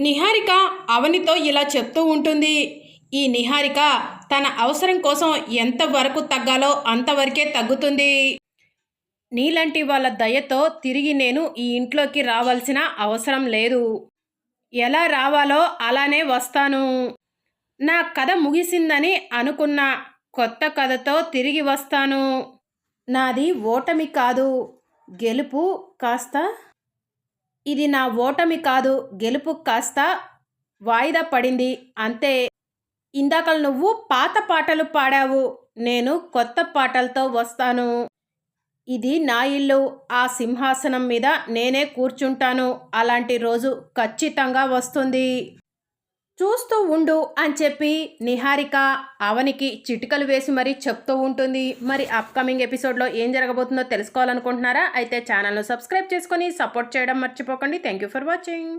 నిహారిక అవనితో ఇలా చెప్తూ ఉంటుంది. ఈ నిహారిక తన అవసరం కోసం ఎంతవరకు తగ్గాలో అంతవరకే తగ్గుతుంది. నీలాంటి వాళ్ళ దయతో తిరిగి నేను ఈ ఇంట్లోకి రావాల్సిన అవసరం లేదు. ఎలా రావాలో అలానే వస్తాను. నా కథ ముగిసిందని అనుకున్న కొత్త కథతో తిరిగి వస్తాను. నాది ఓటమి కాదు. గెలుపు కాస్త ఇది నా ఓటమి కాదు గెలుపు కాస్త వాయిదా పడింది. అంతే. ఇందాక నువ్వు పాత పాటలు పాడావు. నేను కొత్త పాటలతో వస్తాను. ఇది నా ఇల్లు. ఆ సింహాసనం మీద నేనే కూర్చుంటాను. అలాంటి రోజు ఖచ్చితంగా వస్తుంది. చూస్తూ ఉండు అని చెప్పి నిహారిక అవనికి చిటికలు వేసి మరీ చెప్తూ ఉంటుంది. మరి అప్కమింగ్ ఎపిసోడ్లో ఏం జరగబోతుందో తెలుసుకోవాలనుకుంటున్నారా? అయితే ఛానల్ను సబ్స్క్రైబ్ చేసుకొని సపోర్ట్ చేయడం మర్చిపోకండి. Thank you for watching